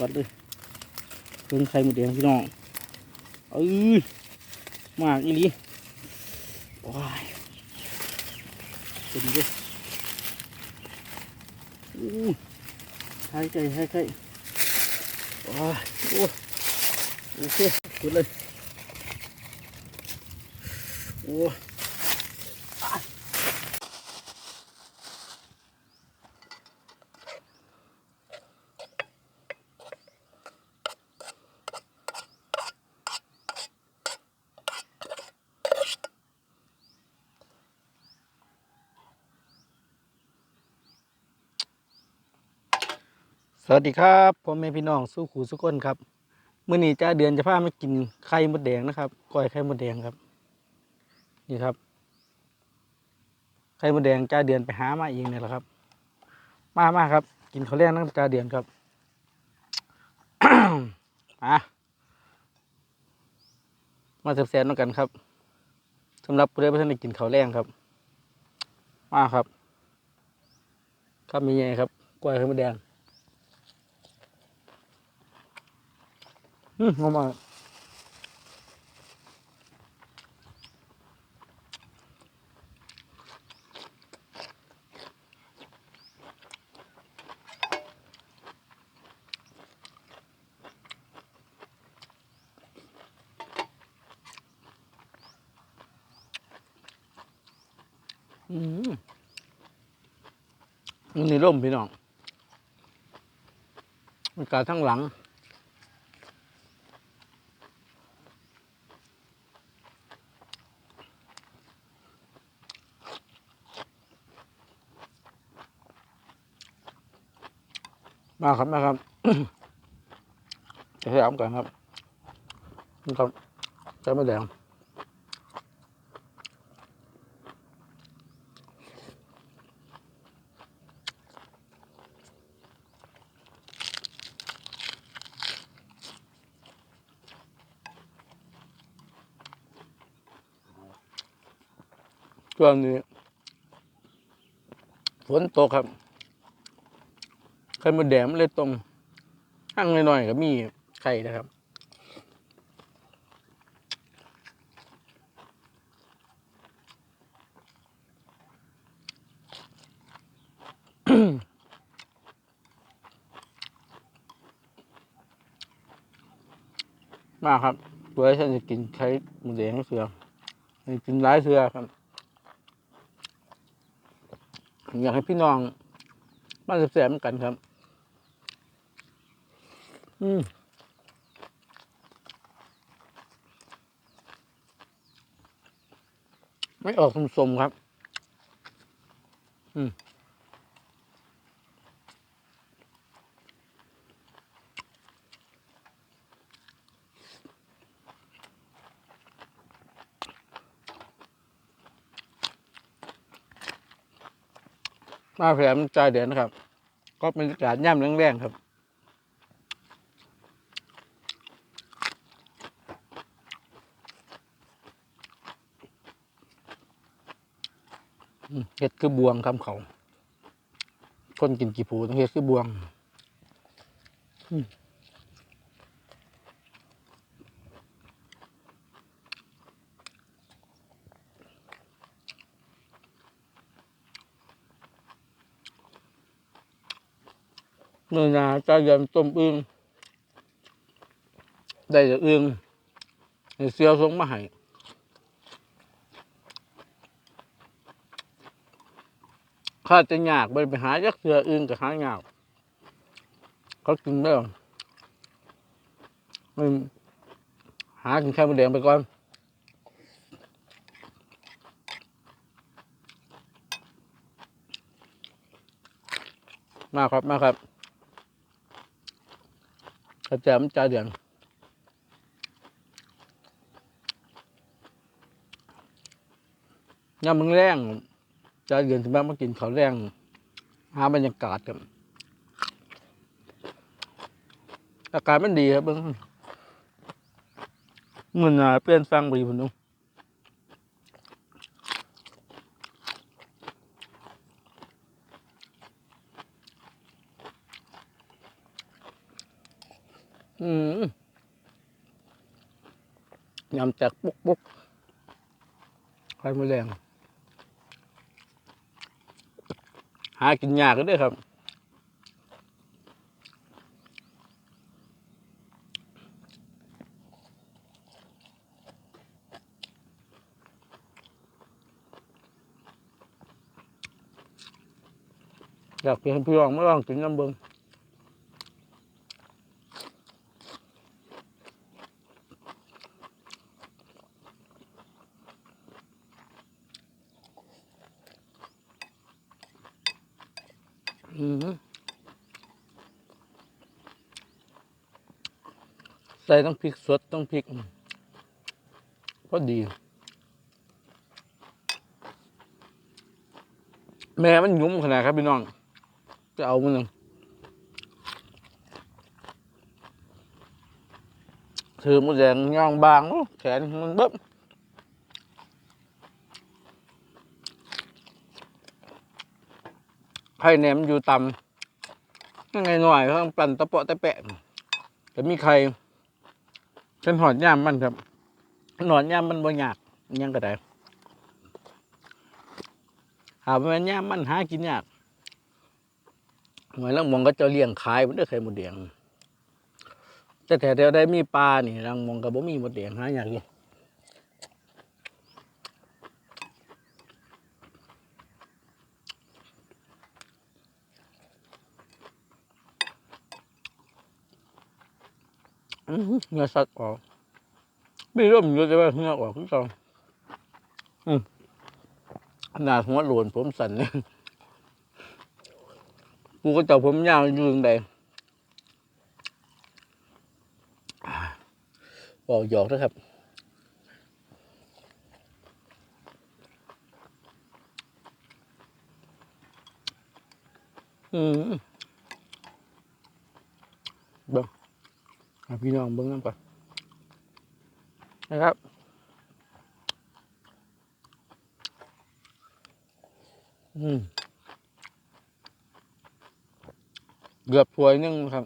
วัดเลยเพิ่งไข่หมดแดงพี่น้องเอ้ยมากอีหลีว้ายเป็นเด้ออู้หายใจหายใจว้ายโอ้โอเคขุดเลยโอ้ สวัสดีครับพ่อแม่พี่น้องสู้ขู่สุกคนครับเมื่อนี้จ้าเดือนจะพามากินไข่มดแดงนะครับก้อยไข่มดแดงครับ นี่ครับ ไข่มดแดงจ้าเดือนไปหามาเองเนี่ยแหละครับ มามาครับ กินข้าวแรงน้ำจ้าเดือนครับมามาแซ่บๆน้ำกันครับสำหรับผู้ใดที่ท่านได้กินข้าวแรงครับ มาครับ ครับมีไงครับก้อยไข่มดแดง อืมงงมากอืมมันนี่ร่มพี่น้องมันกาทั้งหลัง มาครับมาครับจะให้เอาก่อนครับนี่ครับใช้ไม่แดงช่วงนี้ฝนตกครับ ไข่มดแดงมันเลยตรงห้างหน่อยๆก็มีไข่นะครับมาครับเพื่อฉันจะกินไข่มดแดงเสือกินหลายเสือครับ อยากให้พี่น้องมาแสบๆเหมือนกันครับ อืมไม่ออกสมๆครับ อืมมาแผลมใจเดือนนะครับ ก็เป็นอากาศย่ำแรงๆครับ เห็ดคือบวงคำเขา คนกินกี่ผูต้องเห็ดคือบวงอืมเนื้อนาจะยำต้มอึ่งได้จากอึ่งเสียวสงมาให้ ข้าจะยากไปไปหายักเสืออื่นกับหายากเขากินได้หรอหากินไข่มดแดงไปก่อนมาครับมาครับกระแจมจ่าเดือนยามึงแรง จะเดือนถึงบ้านมากินข้าวแรงหาบรรยากาศกันอากาศมันดีครับเบิ่งเงินน่ะเปลี่ยนฟังไปพุ่นนุอืมยำแตกปุ๊กปุ๊กไข่มดแดง หากินยากก็ได้ครับอยากเป็นพี่น้องมาลองกินน้ำเบิง ใส่ต้องพริกสดต้องพริกอืมพอดี แม่มันยุ่มขนาดครับพี่น้อง จะเอามันหนึ่งถือมันแดงย่างบางแขนมันเบิ้ม ไข่แหนมนอยู่ต่ำยังไงหน่อยเขาต้องปั่นตะเปาะตะแปะแต่มีไข่เป็นหอดย่ามมันครับหนอนย่ามมันบ่ยากยังก็ได้หาเป็นย่ามมันหากินยากเหมือนลังมองก็จะเลี้ยงขายมันด้วยไข่มดแดงแต่แถวๆได้มีปลานี่ลังมองก็บ่มีหมดแดงหาอยางนี้อื้อ เนื้อสัตว์ออกไม่ร่มอยู่แต่ว่าเนื้อออกทุกตอนอืมขนาดหัวโลวนผมสั่นเนี่ยกูก็จับผมยาวยู่ตรงใดบอกหยอกนะครับอืมเบิ้งให้ พี่น้องเบิ้งน้ำก่อนนะครับ อืมเกือบถ้วยนึงครับ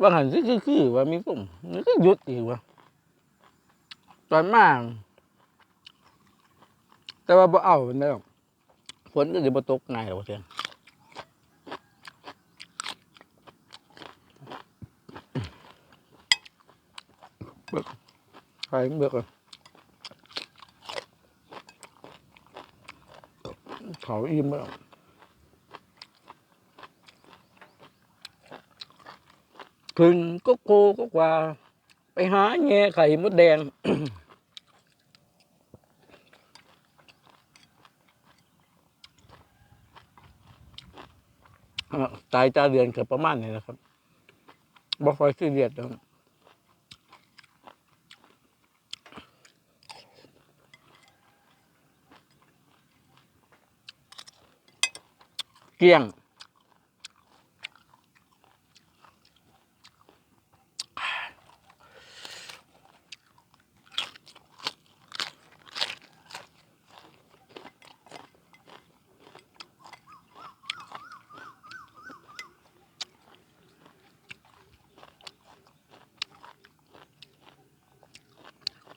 ว่าหันซิคือคือว่ามีส้มมันก็ยุดอีกว่า ตอนมาก แต่ว่าบ่เอาเป็นได้หรอกฝนก็จะบ่ตกง่ายหรอกเสียงใครเบิกอะเขาอิ่มแล้วถึงก็โกก็กว่า ไปหาแง่ไข่มดแดง อะ ตายจ้าเดือนเกือบประมาณนี้นะครับบ่ค่อยซีเรียสแล้วเกลี้ยง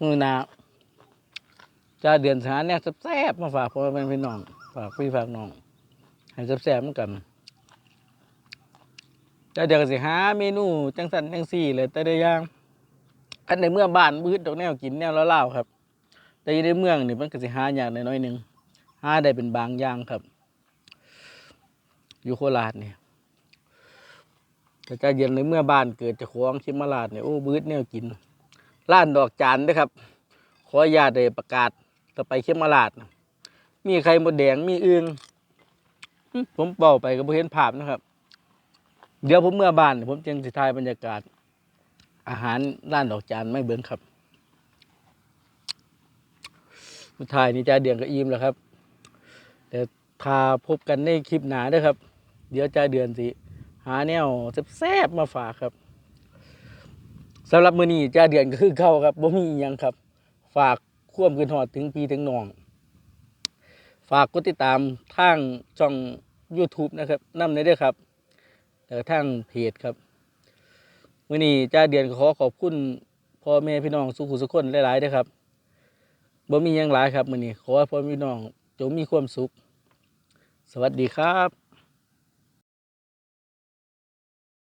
มือนาจะเดือนสาเนี่ยแซ่บมาฝากพ่อแม่พี่น้องฝากพี่ฝากน้อง ให้แซ่บๆเหมือนกันจะเดี๋ยวก็สิหาเมนูจังสันจังสี่เลยแต่ได้ย่างอันในเมื่อบ้านมืดดอกแนวกินแนวเล่าๆครับ แต่ยู่ในเมืองนี่มันก็สิหาอย่างน้อยๆหนึ่งหาได้เป็นบางอย่างครับ อยู่โคราชนี่แต่จะเย็นในเมื่อบ้านเกิดจะคล้าของชิมมาลาดเนี่ยโอ้บืดแนวกิน ร้านดอกจานเด้วยครับ ขออนุญาตได้ประกาศต่อไปเข้มมาลาด มีไข่มดแดงมีอึงผมเป่าไปก็บ่เห็นภาพนะครับ เดี๋ยวผมเมื่อบ้าน ผมจึงสิทายบรรยากาศ อาหารร้านดอกจานไม่เบิ้งครับสุดท้ายนี่จ่าเดือนก็อิ่มแล้วครับแต่ถ้าพบกันในคลิปหนาด้วยครับ เดี๋ยวจ่าเดือนสิ หาแนวแซ่บๆมาฝากครับ สำหรับมื้อนี้จ้าเดือนก็คือเก่าครับบ่มีอิหยังครับ ฝากควมคืนฮอดถึงพี่ถึงน้อง ฝากกดติดตามทางช่อง YouTube นะครับนำได้เด้อครับแล้วก็ทางเพจครับมื้อนี้จ้าเดือนขอขอบคุณพ่อแม่พี่น้องสุขุสุขคนหลายๆด้ครับบ่มีหยังหลายครับมื้อนี้ขอให้พ่อแม่พี่น้องจงมีความสุข สวัสดีครับ